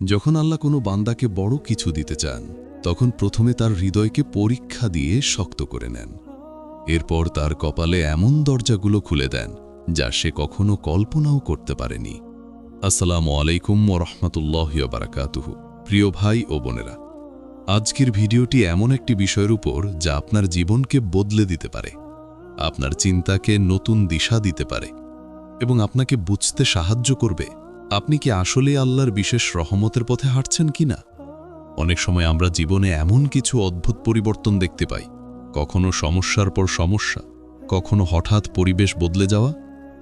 যখন আল্লাহ কোনো বান্দাকে বড় কিছু দিতে চান, তখন প্রথমে তার হৃদয়কে পরীক্ষা দিয়ে শক্ত করে নেন। এরপর তার কপালে এমন দরজাগুলো খুলে দেন, যা সে কখনো কল্পনাও করতে পারেনি। আসসালামু আলাইকুম ওরহমতুল্লাহ বারাকাতুহু। প্রিয় ভাই ও বোনেরা, আজকের ভিডিওটি এমন একটি বিষয়ের উপর যা আপনার জীবনকে বদলে দিতে পারে, আপনার চিন্তাকে নতুন দিশা দিতে পারে, এবং আপনাকে বুঝতে সাহায্য করবে। আপনি কি আসলে আল্লাহর বিশেষ রহমতের পথে হাঁটছেন কিনা? অনেক সময় আমরা জীবনে এমন কিছু অদ্ভুত পরিবর্তন দেখতে পাই। কখনো সমস্যার পর সমস্যা, কখনো হঠাৎ পরিবেশ বদলে যাওয়া,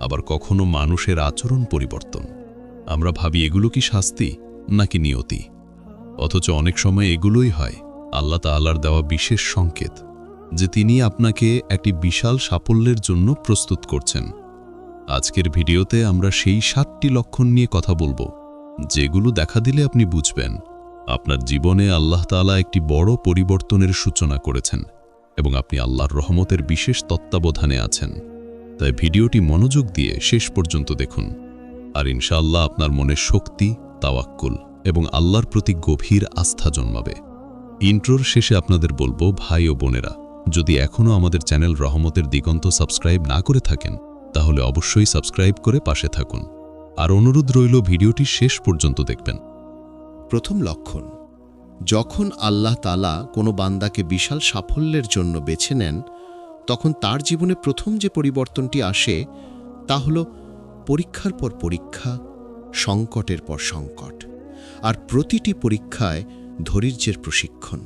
আবার কখনো মানুষের আচরণ পরিবর্তন। আমরা ভাবি, এগুলো কি শাস্তি নাকি নিয়তি? অথচ অনেক সময় এগুলোই হয় আল্লাহ তাআলার দেওয়া বিশেষ সংকেত, যে তিনি আপনাকে একটি বিশাল সাফল্যের জন্য প্রস্তুত করছেন। আজকের ভিডিওতে আমরা সেই সাতটি লক্ষণ নিয়ে কথা বলব, যেগুলো দেখা দিলে আপনি বুঝবেন। আপনার জীবনে আল্লাহ তাআলা একটি বড় পরিবর্তনের সূচনা করেছেন এবং আপনি আল্লাহর রহমতের বিশেষ তত্ত্বাবধানে আছেন। তাই ভিডিওটি মনোযোগ দিয়ে শেষ পর্যন্ত দেখুন, আর ইনশাআল্লাহ আপনার মনে শক্তি, তাওয়াক্কুল এবং আল্লাহর প্রতি গভীর আস্থা জন্মাবে। ইন্ট্রোর শেষে আপনাদের বলব, ভাই ও বোনেরা, যদি এখনও আমাদের চ্যানেল রহমতের দিগন্ত সাবস্ক্রাইব না করে থাকেন তাহলে অবশ্যই সাবস্ক্রাইব করে পাশে থাকুন। আর অনুরোধ রইল ভিডিওটি শেষ পর্যন্ত দেখবেন। প্রথম লক্ষণ, যখন আল্লাহ তালা কোনো বান্দাকে বিশাল সাফল্যের জন্য বেছে নেন, তখন তার জীবনে প্রথম যে পরিবর্তনটি আসে, তা হল পরীক্ষার পর পরীক্ষা, সংকটের পর সংকট। আর প্রতিটি পরীক্ষায় ধৈর্যের প্রশিক্ষণ।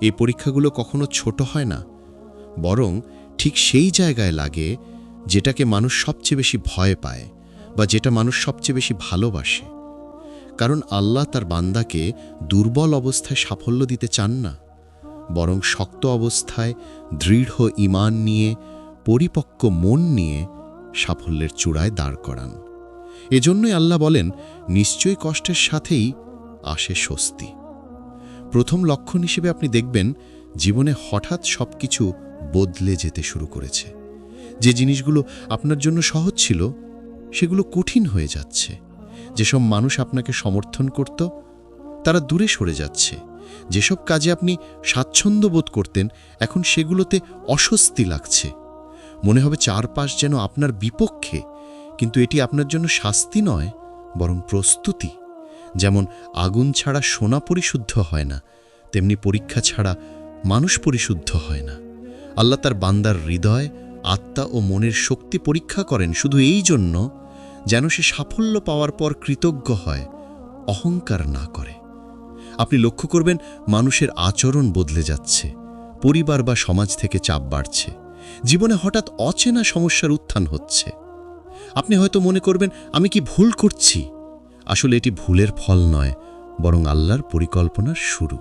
এই পরীক্ষাগুলো কখনো ছোট হয় না, বরং ঠিক সেই জায়গায় লাগে যেটাকে মানুষ সবচেয়ে বেশি ভয় পায় বা যেটা মানুষ সবচেয়ে বেশি ভালোবাসে। কারণ আল্লাহ তার বান্দাকে দুর্বল অবস্থায় সাফল্য দিতে চান না, বরং শক্ত অবস্থায়, দৃঢ় ইমান নিয়ে, পরিপক্ক মন নিয়ে সাফল্যের চূড়ায় দাঁড় করান। এজন্যই আল্লাহ বলেন, নিশ্চয়ই কষ্টের সাথেই আসে স্বস্তি। প্রথম লক্ষণ হিসেবে আপনি দেখবেন, জীবনে হঠাৎ সব কিছু বদলে যেতে শুরু করেছে। যে জিনিসগুলো আপনার জন্য সহজ ছিল, সেগুলো কঠিন হয়ে যাচ্ছে। যেসব মানুষ আপনাকে সমর্থন করত, তারা দূরে সরে যাচ্ছে। যেসব কাজে আপনি স্বাচ্ছন্দ্য বোধ করতেন, এখন সেগুলোতে অস্বস্তি লাগছে। মনে হবে চারপাশ যেন আপনার বিপক্ষে, কিন্তু এটি আপনার জন্য শাস্তি নয়, বরং প্রস্তুতি। যেমন আগুন ছাড়া সোনা পরিশুদ্ধ হয় না, তেমনি পরীক্ষা ছাড়া মানুষ পরিশুদ্ধ হয় না। আল্লাহ তার বান্দার হৃদয় আত্মা ও মনের শক্তি পরীক্ষা করেন শুধু এই জন্য যেন সে সাফল্য পাওয়ার পর কৃতজ্ঞ হয়, অহংকার না করে। আপনি লক্ষ্য করবেন, মানুষের আচরণ বদলে যাচ্ছে, পরিবার বা সমাজ থেকে চাপ বাড়ছে, জীবনে হঠাৎ অচেনা সমস্যার উত্থান হচ্ছে। আপনি হয়তো মনে করবেন, আমি কি ভুল করছি? আসলে এটি ভুলের ফল নয়, বরং আল্লাহর পরিকল্পনার শুরু।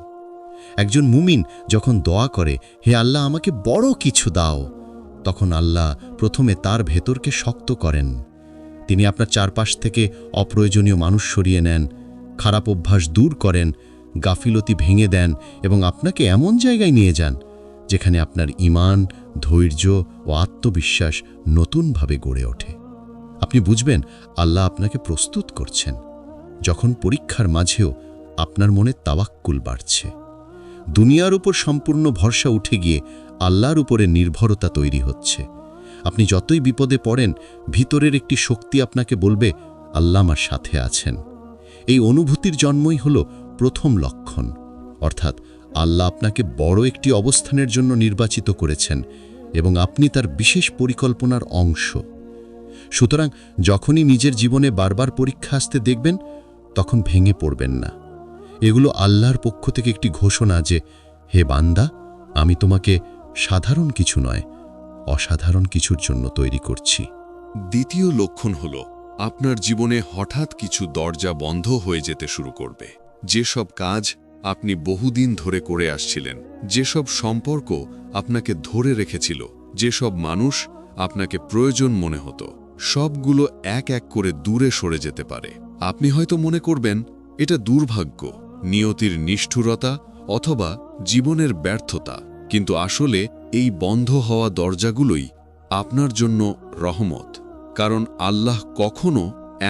একজন মুমিন যখন দোয়া করে, হে আল্লাহ, আমাকে বড় কিছু দাও। তখন আল্লাহ প্রথমে তার ভেতরকে শক্ত করেন। তিনি আপনার চারপাশ থেকে অপ্রয়োজনীয় মানুষ সরিয়ে নেন, খারাপ অভ্যাস দূর করেন, গাফিলতি ভেঙে দেন এবং আপনাকে এমন জায়গায় নিয়ে যান যেখানে আপনার ইমান ধৈর্য ও আত্মবিশ্বাস নতুনভাবে গড়ে ওঠে। আপনি বুঝবেন, আল্লাহ আপনাকে প্রস্তুত করছেন। যখন পরীক্ষার মাঝেও আপনার মনে তাওয়াক্কুল বাড়ছে। দুনিয়ার উপর সম্পূর্ণ ভরসা উঠে গিয়ে আল্লাহর উপরে নির্ভরতা তৈরি হচ্ছে। আপনি যতই বিপদে পড়েন, ভিতরের একটি শক্তি আপনাকে বলবে, আল্লাহ আমার সাথে আছেন। এই অনুভূতির জন্মই হল প্রথম লক্ষণ। অর্থাৎ আল্লাহ আপনাকে বড় একটি অবস্থানের জন্য নির্বাচিত করেছেন এবং আপনি তার বিশেষ পরিকল্পনার অংশ। সুতরাং যখনই নিজের জীবনে বারবার পরীক্ষা আসতে দেখবেন, তখন ভেঙে পড়বেন না। এগুলো আল্লাহর পক্ষ থেকে একটি ঘোষণা যে, হে বান্দা, আমি তোমাকে সাধারণ কিছু নয়, অসাধারণ কিছুর জন্য তৈরি করছি। দ্বিতীয় লক্ষণ হল, আপনার জীবনে হঠাৎ কিছু দরজা বন্ধ হয়ে যেতে শুরু করবে। যেসব কাজ আপনি বহুদিন ধরে করে আসছিলেন, যেসব সম্পর্ক আপনাকে ধরে রেখেছিল, যেসব মানুষ আপনাকে প্রয়োজন মনে হতো, সবগুলো এক এক করে দূরে সরে যেতে পারে। আপনি হয়তো মনে করবেন, এটা দুর্ভাগ্য, নিয়তির নিষ্ঠুরতা অথবা জীবনের ব্যর্থতা। কিন্তু আসলে এই বন্ধ হওয়া দরজাগুলোই আপনার জন্য রহমত। কারণ আল্লাহ কখনো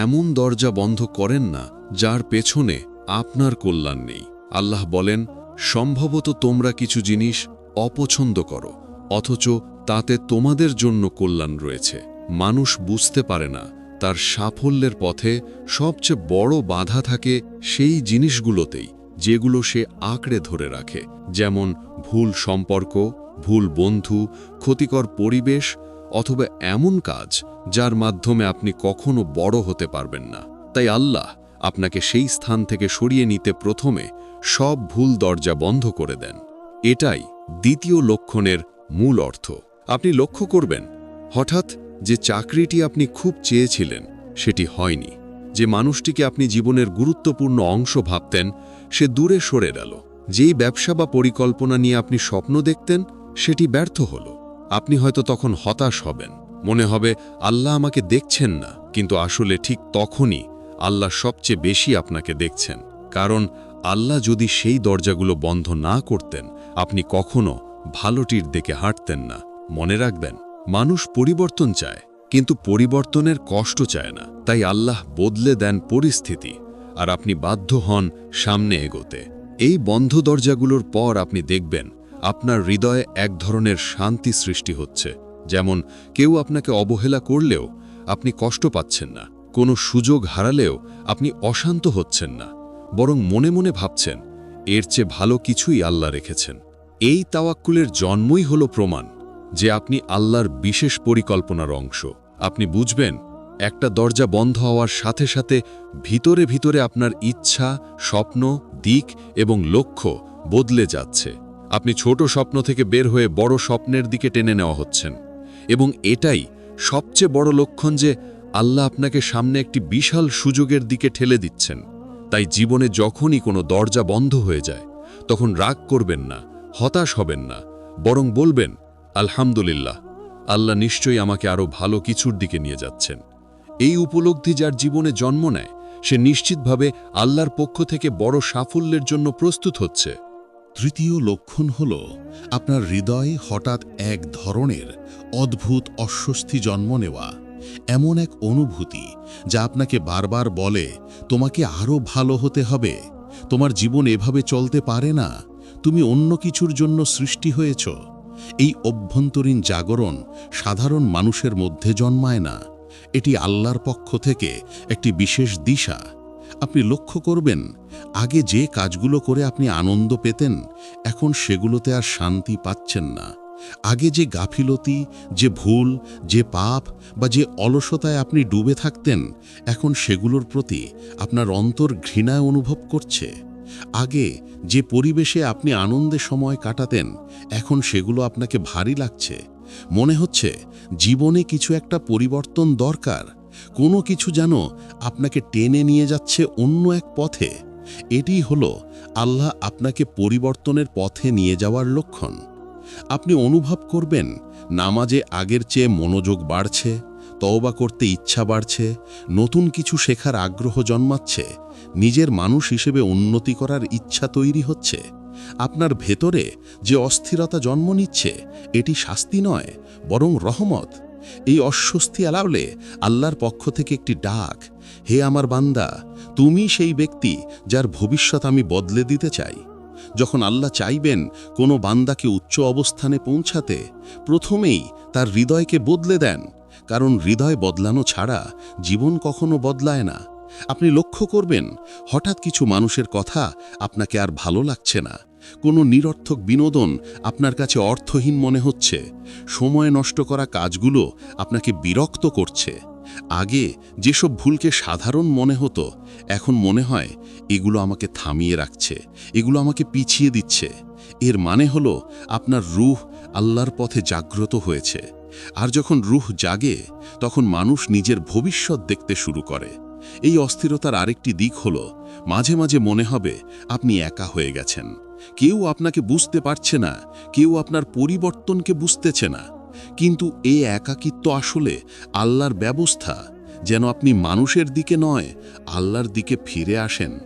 এমন দরজা বন্ধ করেন না, যার পেছনে আপনার কল্যাণ নেই। আল্লাহ বলেন, সম্ভবত তোমরা কিছু জিনিস অপছন্দ করো, অথচ তাতে তোমাদের জন্য কল্যাণ রয়েছে। মানুষ বুঝতে পারে না, তার সাফল্যের পথে সবচেয়ে বড় বাধা থাকে সেই জিনিসগুলোতেই। যেগুলো সে আঁকড়ে ধরে রাখে, যেমন ভুল সম্পর্ক, ভুল বন্ধু, ক্ষতিকর পরিবেশ, অথবা এমন কাজ যার মাধ্যমে আপনি কখনো বড় হতে পারবেন না। তাই আল্লাহ আপনাকে সেই স্থান থেকে সরিয়ে নিতে প্রথমে সব ভুল দরজা বন্ধ করে দেন। এটাই দ্বিতীয় লক্ষণের মূল অর্থ। আপনি লক্ষ্য করবেন, হঠাৎ যে চাকরিটি আপনি খুব চেয়েছিলেন, সেটি হয়নি। যে মানুষটিকে আপনি জীবনের গুরুত্বপূর্ণ অংশ ভাবতেন, সে দূরে সরে গেল। যেই ব্যবসা বা পরিকল্পনা নিয়ে আপনি স্বপ্ন দেখতেন, সেটি ব্যর্থ হল। আপনি হয়তো তখন হতাশ হবেন। মনে হবে, আল্লাহ আমাকে দেখছেন না। কিন্তু আসলে ঠিক তখনই আল্লাহ সবচেয়ে বেশি আপনাকে দেখছেন। কারণ আল্লাহ যদি সেই দরজাগুলো বন্ধ না করতেন, আপনি কখনো ভালোটির দিকে হাঁটতেন না। মনে রাখবেন, মানুষ পরিবর্তন চায়। কিন্তু পরিবর্তনের কষ্ট চায় না। তাই আল্লাহ বদলে দেন পরিস্থিতি আর আপনি বাধ্য হন সামনে এগোতে। এই বন্ধ দরজাগুলোর পর আপনি দেখবেন আপনার হৃদয়ে এক ধরনের শান্তি সৃষ্টি হচ্ছে। যেমন কেউ আপনাকে অবহেলা করলেও আপনি কষ্ট পাচ্ছেন না। কোনো সুযোগ হারালেও আপনি অশান্ত হচ্ছেন না। বরং মনে মনে ভাবছেন, এর চেয়ে ভালো কিছুই আল্লাহ রেখেছেন। এই তাওয়াক্কুলের জন্মই হল প্রমাণ যে আপনি আল্লাহর বিশেষ পরিকল্পনার অংশ। আপনি বুঝবেন, একটা দরজা বন্ধ হওয়ার সাথে সাথে ভিতরে ভিতরে আপনার ইচ্ছা, স্বপ্ন, দিক এবং লক্ষ্য বদলে যাচ্ছে। আপনি ছোট স্বপ্ন থেকে বের হয়ে বড় স্বপ্নের দিকে টেনে নেওয়া হচ্ছেন। এবং এটাই সবচেয়ে বড় লক্ষণ যে আল্লাহ আপনাকে সামনে একটি বিশাল সুযোগের দিকে ঠেলে দিচ্ছেন। তাই জীবনে যখনই কোনো দরজা বন্ধ হয়ে যায়, তখন রাগ করবেন না, হতাশ হবেন না, বরং বলবেন, আলহামদুলিল্লাহ। আল্লাহ নিশ্চয়ই আমাকে আরও ভালো কিছুর দিকে নিয়ে যাচ্ছেন। এই উপলব্ধি যার জীবনে জন্ম নেয়, সে নিশ্চিতভাবে আল্লাহর পক্ষ থেকে বড় সাফল্যের জন্য প্রস্তুত হচ্ছে। তৃতীয় লক্ষণ হল, আপনার হৃদয়ে হঠাৎ এক ধরনের অদ্ভুত অস্বস্তি জন্ম নেওয়া। এমন এক অনুভূতি যা আপনাকে বারবার বলে, তোমাকে আরও ভালো হতে হবে। তোমার জীবন এভাবে চলতে পারে না। তুমি অন্য কিছুর জন্য সৃষ্টি হয়েছ। এই অভ্যন্তরীণ জাগরণ সাধারণ মানুষের মধ্যে জন্মায় না। এটি আল্লাহর পক্ষ থেকে একটি বিশেষ দিশা। আপনি লক্ষ্য করবেন, আগে যে কাজগুলো করে আপনি আনন্দ পেতেন, এখন সেগুলোতে আর শান্তি পাচ্ছেন না। আগে যে গাফিলতি, যে ভুল, যে পাপ বা যে অলসতায় আপনি ডুবে থাকতেন, এখন সেগুলোর প্রতি আপনার অন্তর ঘৃণায় অনুভব করছে। আগে যে পরিবেশে আপনি আনন্দে সময় কাটাতেন, এখন সেগুলো আপনাকে ভারী লাগছে। মনে হচ্ছে জীবনে কিছু একটা পরিবর্তন দরকার, কোনো কিছু যেন আপনাকে টেনে নিয়ে যাচ্ছে অন্য এক পথে। এটি হলো আল্লাহ আপনাকে পরিবর্তনের পথে নিয়ে যাওয়ার লক্ষণ। আপনি অনুভব করবেন, নামাজে আগের চেয়ে মনোযোগ বাড়ছে তওবা করতে ইচ্ছা বাড়ছে, নতুন কিছু শেখার আগ্রহ জন্মাচ্ছে, নিজের মানুষ হিসেবে উন্নতি করার ইচ্ছা তৈরি হচ্ছে। আপনার ভেতরে যে অস্থিরতা জন্ম নিচ্ছে, এটি শাস্তি নয়, বরং রহমত। এই অস্বস্তি এলাওলে আল্লাহর পক্ষ থেকে একটি ডাক, হে আমার বান্দা, তুমি সেই ব্যক্তি যার ভবিষ্যৎ আমি বদলে দিতে চাই। যখন আল্লাহ চাইবেন কোনো বান্দাকে উচ্চ অবস্থানে পৌঁছাতে, প্রথমেই তার হৃদয়কে বদলে দেন কারণ হৃদয় বদলানো ছাড়া জীবন কখনো বদলায় না। আপনি লক্ষ্য করবেন, হঠাৎ কিছু মানুষের কথা আপনাকে আর ভালো লাগছে না। কোনো নিরর্থক বিনোদন আপনার কাছে অর্থহীন মনে হচ্ছে। সময় নষ্ট করা কাজগুলো আপনাকে বিরক্ত করছে। আগে যেসব ভুলকে সাধারণ মনে হতো, এখন মনে হয় এগুলো আমাকে থামিয়ে রাখছে, এগুলো আমাকে পিছিয়ে দিচ্ছে। এর মানে হলো আপনার রুহ আল্লাহর পথে জাগ্রত হয়েছে। আর যখন রুহ জাগে, তখন মানুষ নিজের ভবিষ্যৎ দেখতে শুরু করে। এই অস্থিরতার আরেকটি দিক হল, মাঝে মাঝে মনে হবে, আপনি একা হয়ে গেছেন। কেউ আপনাকে বুঝতে পারছে না, কেউ আপনার পরিবর্তনকে বুঝতেছে না। কিন্তু এ একাকিত্ব আসলে আল্লাহর ব্যবস্থা, যেন আপনি মানুষের দিকে নয়, আল্লাহর দিকে ফিরে আসেন।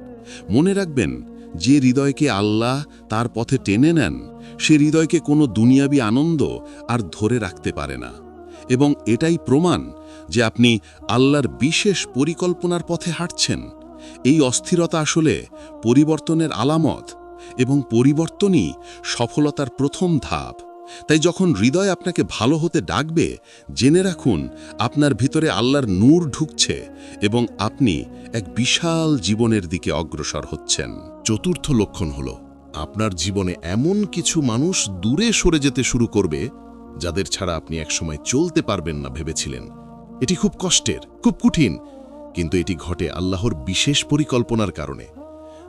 মনে রাখবেন, যে হৃদয়কে আল্লাহ তার পথে টেনে নেন সে হৃদয়কে কোনো দুনিয়াবী আনন্দ আর ধরে রাখতে পারে না। এবং এটাই প্রমাণ যে আপনি আল্লাহর বিশেষ পরিকল্পনার পথে হাঁটছেন। এই অস্থিরতা আসলে পরিবর্তনের আলামত এবং পরিবর্তনই সফলতার প্রথম ধাপ। তাই যখন হৃদয় আপনাকে ভালো হতে ডাকবে, জেনে রাখুন আপনার ভিতরে আল্লাহর নূর ঢুকছে এবং আপনি এক বিশাল জীবনের দিকে অগ্রসর হচ্ছেন। চতুর্থ লক্ষণ হল আপনার জীবনে এমন কিছু মানুষ দূরে সরে যেতে শুরু করবে, যাদের ছাড়া আপনি একসময় চলতে পারবেন না ভেবেছিলেন। এটি খুব কষ্টের, খুব কঠিন, কিন্তু এটি ঘটে আল্লাহর বিশেষ পরিকল্পনার কারণে।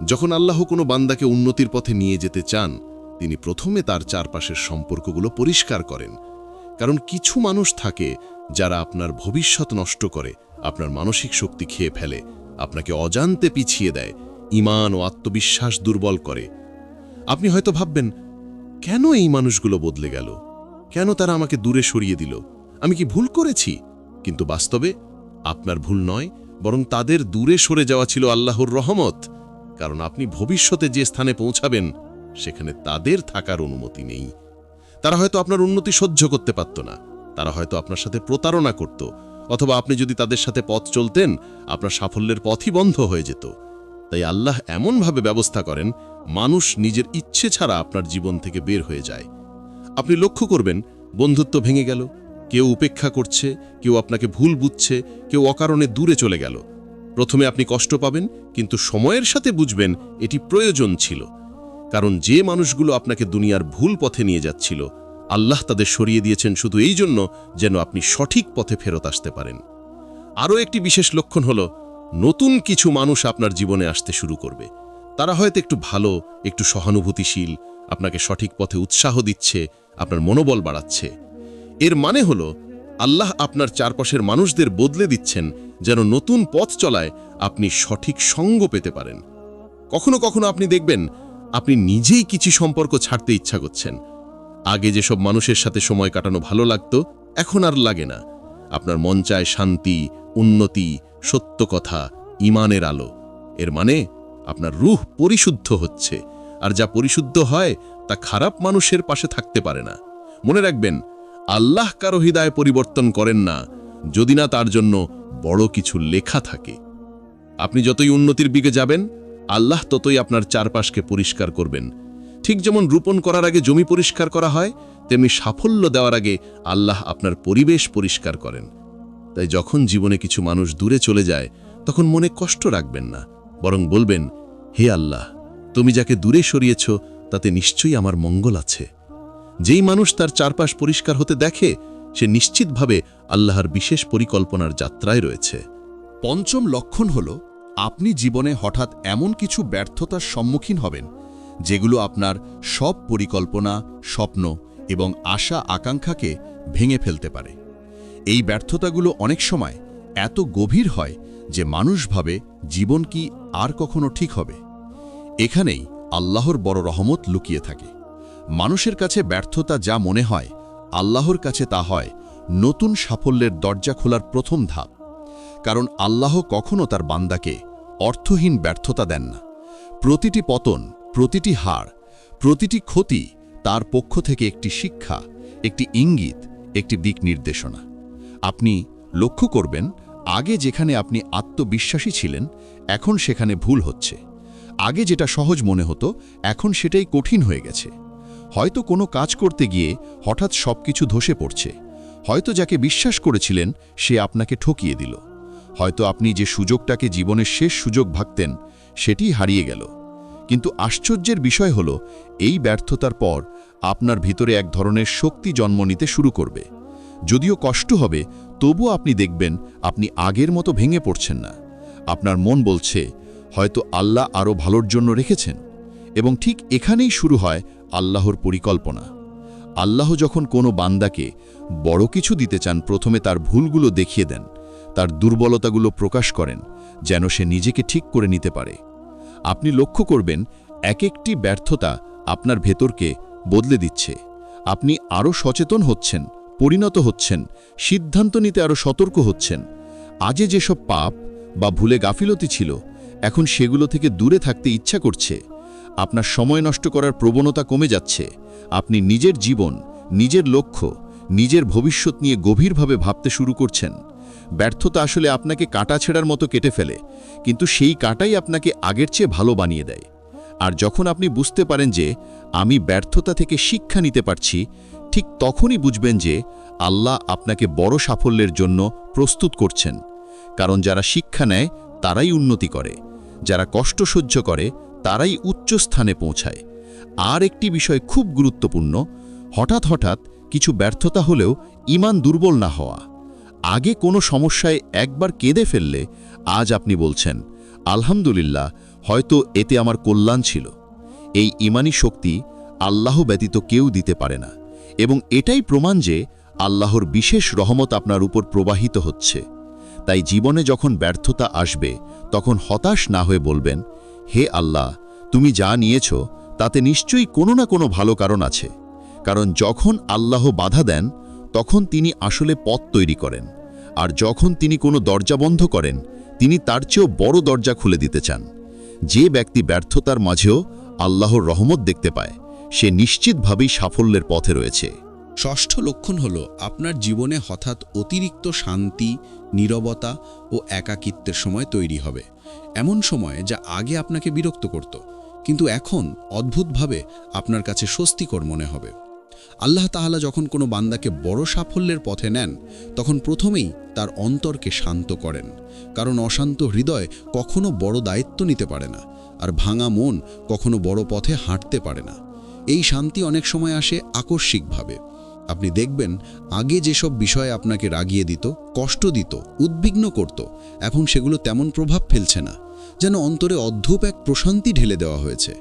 যখন আল্লাহ কোনো বান্দাকে উন্নতির পথে নিয়ে যেতে চান, তিনি প্রথমে তার চারপাশের সম্পর্কগুলো পরিষ্কার করেন। কারণ কিছু মানুষ থাকে যারা আপনার ভবিষ্যৎ নষ্ট করে, আপনার মানসিক শক্তি খেয়ে ফেলে, আপনাকে অজান্তে পিছিয়ে দেয়, ইমান ও আত্মবিশ্বাস দুর্বল করে। আপনি হয়তো ভাববেন, কেন এই মানুষগুলো বদলে গেল? কেন তারা আমাকে দূরে সরিয়ে দিল? আমি কি ভুল করেছি? কিন্তু বাস্তবে আপনার ভুল নয়, বরং তাদের দূরে সরে যাওয়া ছিল আল্লাহর রহমত। কারণ আপনি ভবিষ্যতে যে স্থানে পৌঁছাবেন, সেখানে তাদের থাকার অনুমতি নেই। তারা হয়তো আপনার উন্নতি সহ্য করতে পারত না। তারা হয়তো আপনার সাথে প্রতারণা করত। অথবা আপনি যদি তাদের সাথে পথ চলতেন, আপনার সাফল্যের পথই বন্ধ হয়ে যেত। তাই আল্লাহ এমনভাবে ব্যবস্থা করেন মানুষ নিজের ইচ্ছে ছাড়া আপনার জীবন থেকে বের হয়ে যায়। আপনি লক্ষ্য করবেন, বন্ধুত্ব ভেঙে গেল, কেউ উপেক্ষা করছে, কেউ আপনাকে ভুল বুঝছে, কেউ অকারণে দূরে চলে গেল। প্রথমে আপনি কষ্ট পাবেন, কিন্তু সময়ের সাথে বুঝবেন এটি প্রয়োজন ছিল। কারণ যে মানুষগুলো আপনাকে দুনিয়ার ভুল পথে নিয়ে যাচ্ছিল, আল্লাহ তাদের সরিয়ে দিয়েছেন শুধু এই জন্য যেন আপনি সঠিক পথে ফেরত আসতে পারেন। আরও একটি বিশেষ লক্ষণ হল, নতুন কিছু মানুষ আপনার জীবনে আসতে শুরু করবে। তারা হয়তো একটু ভালো, একটু সহানুভূতিশীল, আপনাকে সঠিক পথে উৎসাহ দিচ্ছে, আপনার মনোবল বাড়াচ্ছে। এর মানে হল, আল্লাহ আপনার চারপাশের মানুষদের বদলে দিচ্ছেন যেন নতুন পথ চলায় আপনি সঠিক সঙ্গ পেতে পারেন। কখনো কখনো আপনি দেখবেন, আপনি নিজেই কিছু সম্পর্ক ছাড়তে ইচ্ছা করছেন। আগে যেসব মানুষের সাথে সময় কাটানো ভালো লাগতো, এখন আর লাগে না। আপনার মন চায় শান্তি, উন্নতি, সত্য কথা, ইমানের আলো। এর মানে আপনার রূহ পরিশুদ্ধ হচ্ছে, আর যা পরিশুদ্ধ হয় তা খারাপ মানুষের পাশে থাকতে পারে না। মনে রাখবেন, আল্লাহ কারও হৃদয় পরিবর্তন করেন না যদি না তার জন্য বড় কিছু লেখা থাকে। আপনি যতই উন্নতির দিকে যাবেন, আল্লাহ ততই আপনার চারপাশকে পরিষ্কার করবেন। ঠিক যেমন রোপণ করার আগে জমি পরিষ্কার করা হয়, তেমনি সাফল্য দেওয়ার আগে আল্লাহ আপনার পরিবেশ পরিষ্কার করেন। তাই যখন জীবনে কিছু মানুষ দূরে চলে যায়, তখন মনে কষ্ট রাখবেন না। বরং বলবেন, হে আল্লাহ, তুমি যাকে দূরে সরিয়েছ, তাতে নিশ্চয়ই আমার মঙ্গল আছে। যেই মানুষ তার চারপাশ পরিষ্কার হতে দেখে, সে নিশ্চিতভাবে আল্লাহর বিশেষ পরিকল্পনার যাত্রায় রয়েছে। পঞ্চম লক্ষণ হল, আপনি জীবনে হঠাৎ এমন কিছু ব্যর্থতার সম্মুখীন হবেন, যেগুলো আপনার সব পরিকল্পনা, স্বপ্ন এবং আশা আকাঙ্ক্ষাকে ভেঙে ফেলতে পারে। এই ব্যর্থতাগুলো অনেক সময় এত গভীর হয় যে মানুষ ভাবে জীবন কি আর কখনো ঠিক হবে। এখানেই আল্লাহর বড় রহমত লুকিয়ে থাকে। মানুষের কাছে ব্যর্থতা যা মনে হয়, আল্লাহর কাছে তা হয় নতুন সাফল্যের দরজা খোলার প্রথম ধাপ। কারণ আল্লাহ কখনো তার বান্দাকে অর্থহীন ব্যর্থতা দেন না। প্রতিটি পতন, প্রতিটি হার, প্রতিটি ক্ষতি তার পক্ষ থেকে একটি শিক্ষা, একটি ইঙ্গিত, একটি দিক নির্দেশনা। আপনি লক্ষ্য করবেন আগে যেখানে আপনি আত্মবিশ্বাসী ছিলেন, এখন সেখানে ভুল হচ্ছে। আগে যেটা সহজ মনে হতো, এখন সেটাই কঠিন হয়ে গেছে। হয়তো কোনো কাজ করতে গিয়ে হঠাৎ সবকিছু ধসে পড়ছে। হয়তো যাকে বিশ্বাস করেছিলেন, সে আপনাকে ঠকিয়ে দিল। হয়তো আপনি যে সুযোগটাকে জীবনের শেষ সুযোগ ভাবতেন সেটি হারিয়ে গেল। কিন্তু আশ্চর্যের বিষয় হল, এই ব্যর্থতার পর আপনার ভিতরে এক ধরনের শক্তি জন্ম নিতে শুরু করবে। যদিও কষ্ট হবে তবু আপনি দেখবেন আপনি আগের মতো ভেঙে পড়ছেন না। আপনার মন বলছে, হয়তো আল্লাহ আরও ভালোর জন্য রেখেছেন। এবং ঠিক এখানেই শুরু হয় আল্লাহর পরিকল্পনা। আল্লাহ যখন কোনো বান্দাকে বড় কিছু দিতে চান, প্রথমে তার ভুলগুলো দেখিয়ে দেন, তার দুর্বলতাগুলো প্রকাশ করেন, যেন সে নিজেকে ঠিক করে নিতে পারে। আপনি লক্ষ্য করবেন এক একটি ব্যর্থতা আপনার ভেতরকে বদলে দিচ্ছে। আপনি আরও সচেতন হচ্ছেন পরিণত হচ্ছেন, সিদ্ধান্ত নিতে আরও সতর্ক হচ্ছেন। আজে যেসব পাপ বা ভুলে গাফিলতি ছিল, এখন সেগুলো থেকে দূরে থাকতে ইচ্ছা করছে। আপনার সময় নষ্ট করার প্রবণতা কমে যাচ্ছে। আপনি নিজের জীবন, নিজের লক্ষ্য, নিজের ভবিষ্যৎ নিয়ে গভীরভাবে ভাবতে শুরু করছেন। ব্যর্থতা আসলে আপনাকে কাটা ছেঁড়ার মতো কেটে ফেলে, কিন্তু সেই কাটাই আপনাকে আগের চেয়ে ভালো বানিয়ে দেয়। আর যখন আপনি বুঝতে পারেন যে, আমি ব্যর্থতা থেকে শিক্ষা নিতে পারছি ঠিক তখনই বুঝবেন যে আল্লাহ আপনাকে বড় সাফল্যের জন্য প্রস্তুত করছেন। কারণ যারা শিক্ষা নেয়, তারাই উন্নতি করে। যারা কষ্ট সহ্য করে, তারাই উচ্চ স্থানে পৌঁছায়। আর একটি বিষয় খুব গুরুত্বপূর্ণ, হঠাৎ হঠাৎ কিছু ব্যর্থতা হলেও ইমান দুর্বল না হওয়া। আগে কোনো সমস্যায় একবার কেঁদে ফেললে আজ আপনি বলছেন, আলহামদুলিল্লাহ, হয়তো এতে আমার কল্যাণ ছিল। এই ইমানি শক্তি আল্লাহ ব্যতীত কেউ দিতে পারে না। এবং এটাই প্রমাণ যে আল্লাহর বিশেষ রহমত আপনার উপর প্রবাহিত হচ্ছে। তাই জীবনে যখন ব্যর্থতা আসবে, তখন হতাশ না হয়ে বলবেন, হে আল্লাহ, তুমি যা নিয়েছ, তাতে নিশ্চয়ই কোনো না কোনো ভালো কারণ আছে। কারণ যখন আল্লাহ বাধা দেন, তখন তিনি আসলে পথ তৈরি করেন। আর যখন তিনি কোনো দরজা বন্ধ করেন, তিনি তার চেয়েও বড় দরজা খুলে দিতে চান। যে ব্যক্তি ব্যর্থতার মাঝেও আল্লাহর রহমত দেখতে পায় সে নিশ্চিতভাবেই সাফল্যের পথে রয়েছে। ষষ্ঠ লক্ষণ হল আপনার জীবনে হঠাৎ অতিরিক্ত শান্তি, নীরবতা ও একাকিত্বের সময় তৈরি হবে। এমন সময় যা আগে আপনাকে বিরক্ত করত, কিন্তু এখন অদ্ভুতভাবে আপনার কাছে স্বস্তিকর মনে হবে। আল্লাহ তাহালা যখন কোনো বান্দাকে বড় সাফল্যের পথে নেন, তখন প্রথমেই তার অন্তরকে শান্ত করেন, কারণ অশান্ত হৃদয় কখনো বড় দায়িত্ব নিতে পারে না, আর ভাঙা মন কখনো বড় পথে হাঁটতে পারে না। এই শান্তি অনেক সময় আসে আকস্মিকভাবে। আপনি দেখবেন, আগে যেসব বিষয় আপনাকে রাগিয়ে দিত, কষ্ট দিত, উদ্বিগ্ন করত, এখন সেগুলো তেমন প্রভাব ফেলছে না, যেন অন্তরে অদ্ভুত এক প্রশান্তি ঢেলে দেওয়া হয়েছে।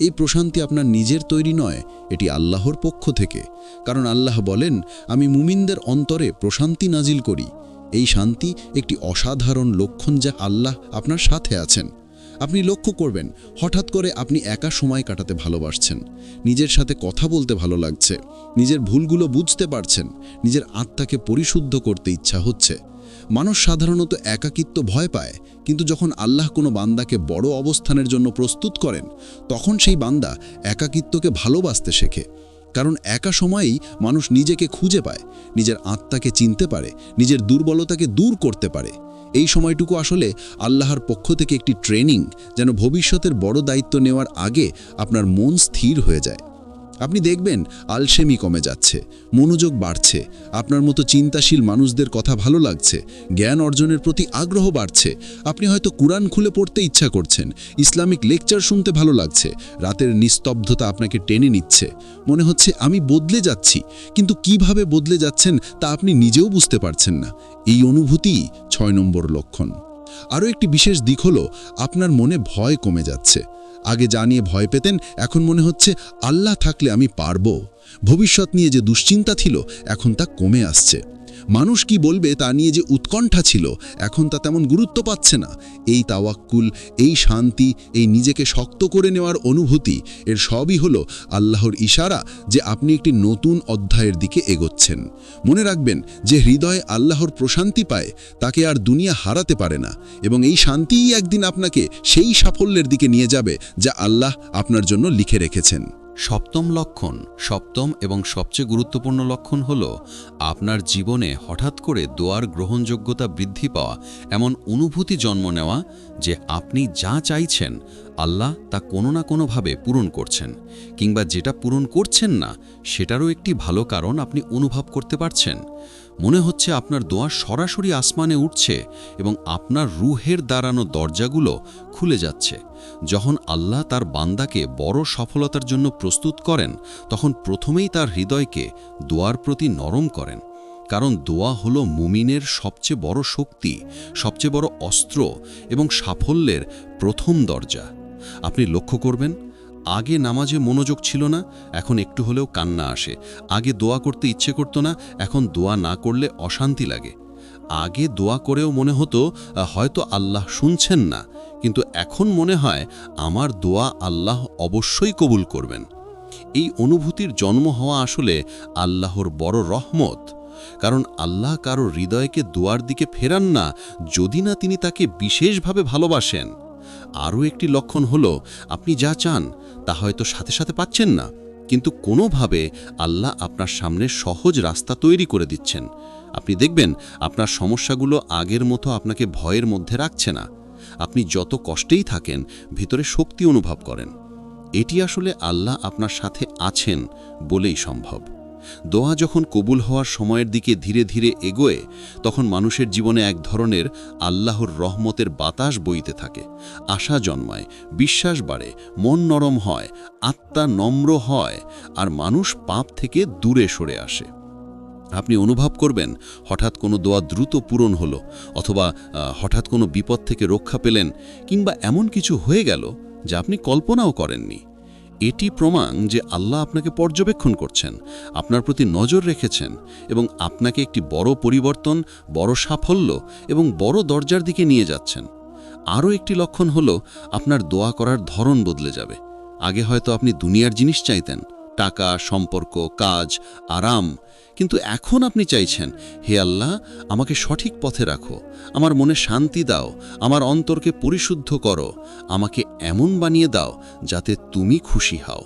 এই প্রশান্তি আপনার নিজের তৈরি নয়, এটি আল্লাহর পক্ষ থেকে। কারণ আল্লাহ বলেন, আমি মুমিনদের অন্তরে প্রশান্তি নাজিল করি। এই শান্তি একটি অসাধারণ লক্ষণ যা আল্লাহ আপনার সাথে আছেন। আপনি লক্ষ্য করবেন, হঠাৎ করে আপনি একা সময় কাটাতে ভালোবাসছেন। নিজের সাথে কথা বলতে ভালো লাগছে, নিজের ভুলগুলো বুঝতে পারছেন, নিজের আত্মাকে পরিশুদ্ধ করতে ইচ্ছা হচ্ছে। মানুষ সাধারণত একাকিত্ব ভয় পায়, কিন্তু যখন আল্লাহ কোনো বান্দাকে বড় অবস্থানের জন্য প্রস্তুত করেন, তখন সেই বান্দা একাকিত্বকে ভালোবাসতে শেখে। কারণ একা সময়েই মানুষ নিজেকে খুঁজে পায়, নিজের আত্মাকে চিনতে পারে, নিজের দুর্বলতাকে দূর করতে পারে। এই সময়টুকু আসলে আল্লাহর পক্ষ থেকে একটি ট্রেনিং যেন ভবিষ্যতের বড় দায়িত্ব নেওয়ার আগে আপনার মন স্থির হয়ে যায়। আপনি দেখবেন আলসেমি কমে যাচ্ছে, মনোযোগ বাড়ছে, আপনার মতো চিন্তাশীল মানুষদের কথা ভালো লাগছে, জ্ঞান অর্জনের প্রতি আগ্রহ বাড়ছে, আপনি হয়তো কুরআন খুলে পড়তে ইচ্ছা করছেন, ইসলামিক লেকচার শুনতে ভালো লাগছে, রাতের নিস্তব্ধতা আপনাকে টেনে নিচ্ছে, মনে হচ্ছে আমি বদলে যাচ্ছি, কিন্তু কীভাবে বদলে যাচ্ছেন তা আপনি নিজেও বুঝতে পারছেন না, এই অনুভূতিই ছয় নম্বর লক্ষণ। আরও একটি বিশেষ দিক হলো, আপনার মনে ভয় কমে যাচ্ছে আগে যা নিয়ে ভয় পেতেন, এখন মনে হচ্ছে আল্লাহ থাকলে আমি পারব। ভবিষ্যৎ নিয়ে যে দুশ্চিন্তা ছিল, এখন তা কমে আসছে। মানুষ কি বলবে তা নিয়ে যে উৎকণ্ঠা ছিল, এখন তা তেমন গুরুত্ব পাচ্ছে না। এই তাওয়াক্কুল, এই শান্তি, এই নিজেকে শক্ত করে নেওয়ার অনুভূতি, এর সবই হলো আল্লাহর ইশারা যে আপনি একটি নতুন অধ্যায়ের দিকে এগোচ্ছেন। মনে রাখবেন যে হৃদয়ে আল্লাহর প্রশান্তি পায়, তাকে আর দুনিয়া হারাতে পারে না, এবং এই শান্তিই একদিন আপনাকে সেই সাফল্যের দিকে নিয়ে যাবে যা আল্লাহ আপনার জন্য লিখে রেখেছেন। সপ্তম লক্ষণ, সপ্তম এবং সবচেয়ে গুরুত্বপূর্ণ লক্ষণ হল আপনার জীবনে হঠাৎ করে দোয়ার গ্রহণযোগ্যতা বৃদ্ধি পাওয়া এমন অনুভূতি জন্ম নেওয়া যে আপনি যা চাইছেন আল্লাহ তা কোনো না কোনোভাবে পূরণ করছেন কিংবা যেটা পূরণ করছেন না, সেটারও একটি ভালো কারণ আপনি অনুভব করতে পারছেন। মনে হচ্ছে আপনার দোয়া সরাসরি আসমানে উঠছে এবং আপনার রুহের দাঁড়ানো দরজাগুলো খুলে যাচ্ছে। যখন আল্লাহ তার বান্দাকে বড় সফলতার জন্য প্রস্তুত করেন, তখন প্রথমেই তার হৃদয়কে দোয়ার প্রতি নরম করেন। কারণ দোয়া হলো মুমিনের সবচেয়ে বড় শক্তি, সবচেয়ে বড় অস্ত্র এবং সাফল্যের প্রথম দরজা। আপনি লক্ষ্য করবেন আগে নামাজে মনোযোগ ছিল না, এখন একটু হলেও কান্না আসে। আগে দোয়া করতে ইচ্ছে করতো না, এখন দোয়া না করলে অশান্তি লাগে। আগে দোয়া করেও মনে হতো হয়তো আল্লাহ শুনছেন না, কিন্তু এখন মনে হয়, আমার দোয়া আল্লাহ অবশ্যই কবুল করবেন। এই অনুভূতির জন্ম হওয়া আসলে আল্লাহর বড় রহমত। কারণ আল্লাহ কারও হৃদয়কে দোয়ার দিকে ফেরান না, যদি না তিনি তাকে বিশেষভাবে ভালোবাসেন। আরও একটি লক্ষণ হল, আপনি যা চান, তা হয়তো সাথে সাথে পাচ্ছেন না। কিন্তু কোনোভাবে আল্লাহ আপনার সামনে সহজ রাস্তা তৈরি করে দিচ্ছেন। আপনি দেখবেন, আপনার সমস্যাগুলো আগের মতো আপনাকে ভয়ের মধ্যে রাখছে না। আপনি যত কষ্টেই থাকেন, ভিতরে শক্তি অনুভব করেন। এটি আসলে আল্লাহ আপনার সাথে আছেন বলেই সম্ভব। দোয়া যখন কবুল হওয়ার সময়ের দিকে ধীরে ধীরে এগোয়, তখন মানুষের জীবনে এক ধরনের আল্লাহর রহমতের বাতাস বইতে থাকে। আশা জন্মায়, বিশ্বাস বাড়ে, মন নরম হয়, আত্মা নম্র হয়, আর মানুষ পাপ থেকে দূরে সরে আসে। আপনি অনুভব করবেন, হঠাৎ কোনো দোয়া দ্রুত পূরণ হলো, অথবা হঠাৎ কোনো বিপদ থেকে রক্ষা পেলেন, কিংবা এমন কিছু হয়ে গেল, যা আপনি কল্পনাও করেননি। এটি প্রমাণ যে আল্লাহ আপনাকে পর্যবেক্ষণ করছেন, আপনার প্রতি নজর রেখেছেন এবং আপনাকে একটি বড় পরিবর্তন, বড় সাফল্য এবং বড় দরজার দিকে নিয়ে যাচ্ছেন। আরও একটি লক্ষণ হল, আপনার দোয়া করার ধরন বদলে যাবে। আগে হয়তো আপনি দুনিয়ার জিনিস চাইতেন টাকা, সম্পর্ক, কাজ, আরাম। কিন্তু এখন আপনি চাইছেন, হে আল্লাহ, আমাকে সঠিক পথে রাখো, আমার মনে শান্তি দাও, আমার অন্তরকে পরিশুদ্ধ করো, আমাকে এমন বানিয়ে দাও যাতে তুমি খুশি হও।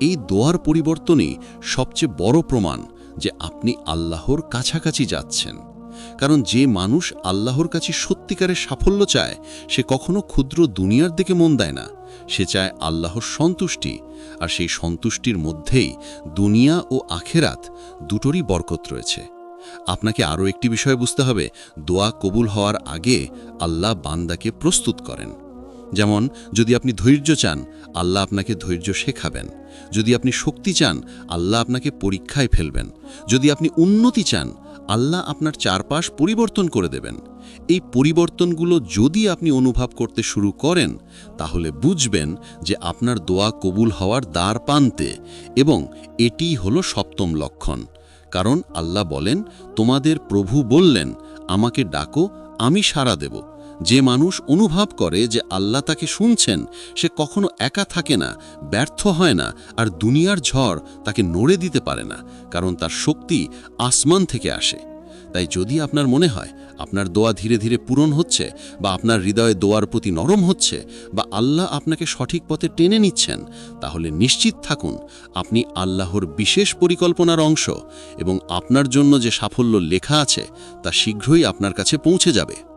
এই দোয়ার পরিবর্তনই সবচেয়ে বড় প্রমাণ যে আপনি আল্লাহর কাছাকাছি যাচ্ছেন। কারণ যে মানুষ আল্লাহর কাছে সত্যিকারের সাফল্য চায়, সে কখনো ক্ষুদ্র দুনিয়ার দিকে মন দেয় না। সে চায় আল্লাহর সন্তুষ্টি, আর সেই সন্তুষ্টির মধ্যেই দুনিয়া ও আখেরাত দুটোরই বরকত রয়েছে। আপনাকে আরও একটি বিষয় বুঝতে হবে, দোয়া কবুল হওয়ার আগে আল্লাহ বান্দাকে প্রস্তুত করেন। যেমন, যদি আপনি ধৈর্য চান, আল্লাহ আপনাকে ধৈর্য শেখাবেন। যদি আপনি শক্তি চান, আল্লাহ আপনাকে পরীক্ষায় ফেলবেন। যদি আপনি উন্নতি চান, আল্লাহ আপনার চারপাশ পরিবর্তন করে দেবেন। এই পরিবর্তনগুলো যদি আপনি অনুভব করতে শুরু করেন, তাহলে বুঝবেন যে আপনার দোয়া কবুল হওয়ার দ্বার পান্তে এবং এটিই হলো সপ্তম লক্ষণ। কারণ আল্লাহ বলেন, তোমাদের প্রভু বললেন, আমাকে ডাকো, আমি সাড়া দেব। যে মানুষ অনুভব করে যে আল্লাহ তাকে শুনছেন, সে কখনো একা থাকে না, ব্যর্থ হয় না, আর দুনিয়ার ঝড় তাকে নড়ে দিতে পারে না, কারণ তার শক্তি আসমান থেকে আসে। তাই যদি আপনার মনে হয় আপনার দোয়া ধীরে ধীরে পূরণ হচ্ছে বা আপনার হৃদয়ে দোয়ার প্রতি নরম হচ্ছে বা আল্লাহ আপনাকে সঠিক পথে টেনে নিচ্ছেন, তাহলে নিশ্চিত থাকুন আপনি আল্লাহর বিশেষ পরিকল্পনার অংশ এবং আপনার জন্য যে সাফল্য লেখা আছে তা শীঘ্রই আপনার কাছে পৌঁছে যাবে।